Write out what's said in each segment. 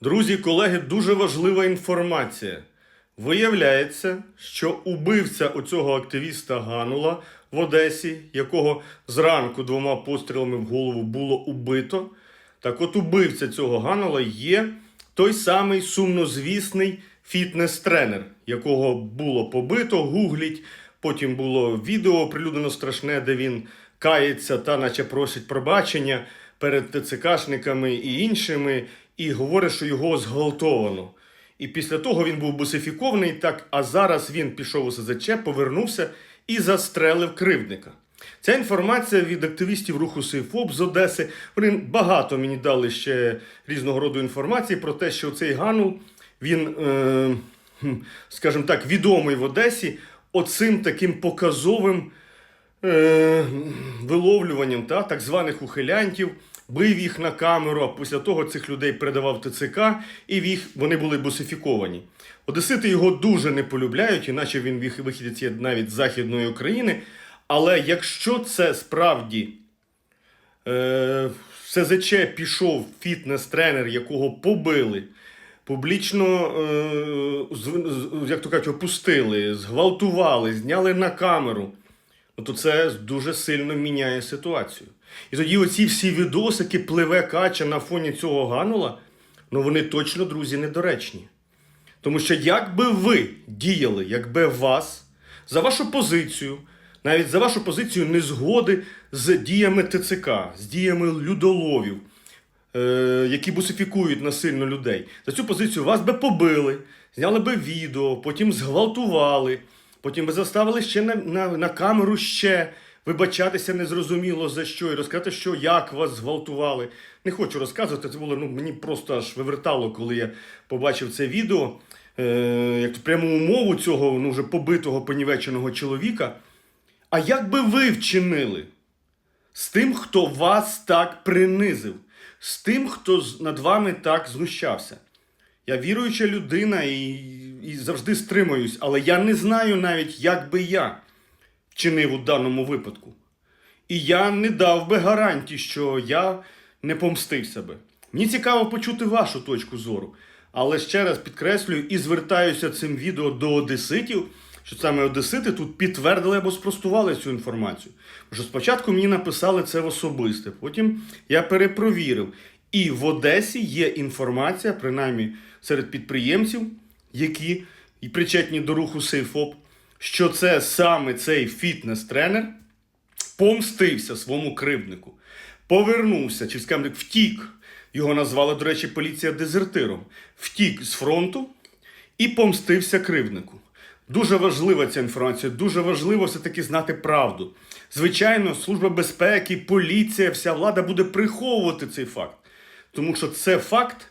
Друзі, колеги, дуже важлива інформація. Виявляється, що убивця оцього активіста Ганула в Одесі, якого зранку двома пострілами в голову було убито. Так от убивця цього Ганула є той самий сумнозвісний фітнес-тренер, якого було побито, гугліть. Потім було відео оприлюднено страшне, де він кається та наче просить пробачення перед ТЦКшниками і іншими, і говорить, що його зґвалтовано. І після того він був бусифікований, так, а зараз він пішов у СЗЧ, повернувся і застрелив кривдника. Ця інформація від активістів руху Сейфоп з Одеси. Вони багато мені дали ще різного роду інформації про те, що цей Ганул, він, е, скажімо так, відомий в Одесі оцим таким показовим виловлюванням та, так званих ухилянтів, бив їх на камеру, а після того цих людей передавав ТЦК, і їх, вони були бусифіковані. Одесити його дуже не полюбляють, іначе він вих- вихідець навіть з Західної України. Але якщо це справді е, СЗЧ пішов фітнес-тренер, якого побили, публічно, е, як то кажуть, опустили, зґвалтували, зняли на камеру, то це дуже сильно міняє ситуацію. І тоді оці всі відосики пливе кача на фоні цього ганула, ну вони точно, друзі, недоречні. Тому що якби ви діяли, якби вас за вашу позицію, навіть за вашу позицію незгоди з діями ТЦК, з діями людоловів, е, які бусифікують насильно людей, за цю позицію вас би побили, зняли би відео, потім зґвалтували, потім би заставили ще на, на, на камеру ще вибачатися незрозуміло за що і розказати, що як вас зґвалтували. Не хочу розказувати, це було ну, мені просто аж вивертало, коли я побачив це відео. Е, як пряму умову цього ну, вже побитого понівеченого чоловіка. А як би ви вчинили з тим, хто вас так принизив, з тим, хто над вами так знущався? Я віруюча людина і, і завжди стримуюсь, але я не знаю навіть, як би я вчинив у даному випадку. І я не дав би гарантій, що я не помстився би. Мені цікаво почути вашу точку зору. Але ще раз підкреслюю і звертаюся цим відео до одеситів, що саме одесити тут підтвердили або спростували цю інформацію. Бо що спочатку мені написали це в особисте, потім я перепровірив. І в Одесі є інформація, принаймні серед підприємців, які причетні до руху Сейфоп, що це саме цей фітнес-тренер помстився своєму кривднику, повернувся, чи так, втік. Його назвали, до речі, поліція дезертиром. Втік з фронту і помстився кривднику. Дуже важлива ця інформація, дуже важливо все-таки знати правду. Звичайно, Служба безпеки, поліція, вся влада буде приховувати цей факт. Тому що це факт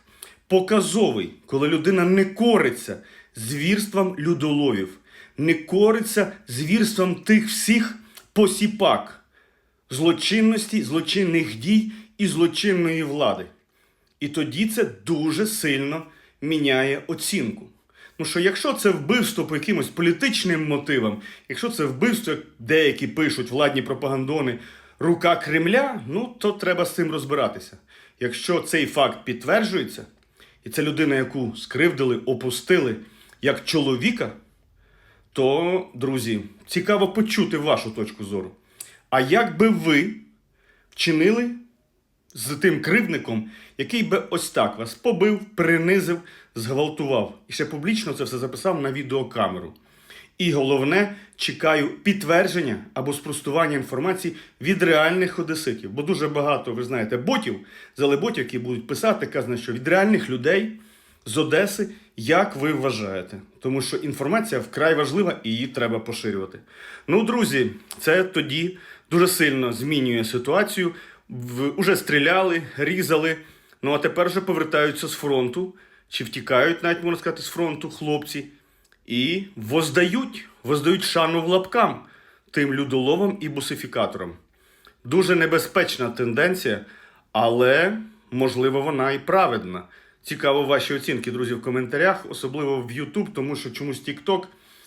показовий, коли людина не кориться звірствам людоловів, не кориться звірствам тих всіх посіпак злочинності, злочинних дій і злочинної влади. І тоді це дуже сильно міняє оцінку. Ну що якщо це вбивство по якимось політичним мотивам, якщо це вбивство, як деякі пишуть владні пропагандони, рука Кремля, ну то треба з цим розбиратися. Якщо цей факт підтверджується, і це людина, яку скривдили, опустили як чоловіка, то, друзі, цікаво почути вашу точку зору. А як би ви вчинили з тим кривдником, який би ось так вас побив, принизив, зґвалтував. І ще публічно це все записав на відеокамеру. І головне, чекаю підтвердження або спростування інформації від реальних одеситів. Бо дуже багато, ви знаєте, ботів, залеботів, які будуть писати, казано, що від реальних людей з Одеси, як ви вважаєте. Тому що інформація вкрай важлива і її треба поширювати. Ну, друзі, це тоді дуже сильно змінює ситуацію. В, уже стріляли, різали. Ну а тепер вже повертаються з фронту, чи втікають, навіть можна сказати, з фронту хлопці, і воздають, воздають шану в лапкам тим людоловам і бусифікаторам. Дуже небезпечна тенденція, але можливо вона і праведна. Цікаво ваші оцінки, друзі, в коментарях, особливо в YouTube, тому що чомусь TikTok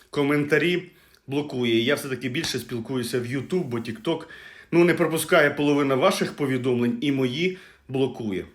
коментарі блокує. Я все-таки більше спілкуюся в YouTube, бо TikTok ну, не пропускає половина ваших повідомлень і мої блокує.